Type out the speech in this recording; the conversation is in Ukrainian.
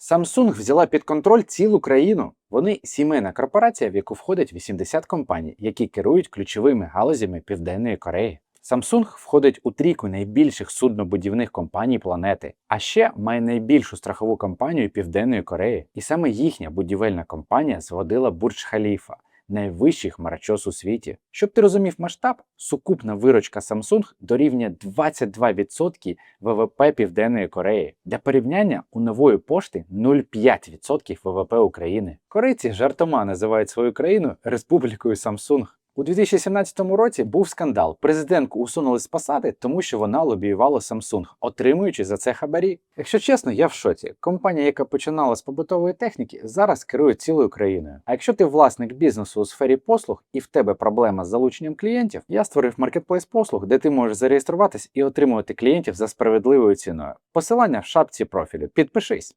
Samsung взяла під контроль цілу країну. Вони сімейна корпорація, в яку входить 80 компаній, які керують ключовими галузями Південної Кореї. Samsung входить у трійку найбільших суднобудівних компаній планети, а ще має найбільшу страхову компанію Південної Кореї. І саме їхня будівельна компанія зводила Бурдж Халіфа, найвищий хмарочос у світі. Щоб ти розумів масштаб, сукупна виручка Samsung дорівнює 22% ВВП Південної Кореї. Для порівняння у нової пошти 0,5% ВВП України. Корейці жартома називають свою країну Республікою Samsung. У 2017 році був скандал. Президентку усунули з посади, тому що вона лобіювала Samsung, отримуючи за це хабарі. Якщо чесно, я в шоці. Компанія, яка починала з побутової техніки, зараз керує цілою країною. А якщо ти власник бізнесу у сфері послуг і в тебе проблема з залученням клієнтів, я створив маркетплейс послуг, де ти можеш зареєструватись і отримувати клієнтів за справедливою ціною. Посилання в шапці профілю. Підпишись.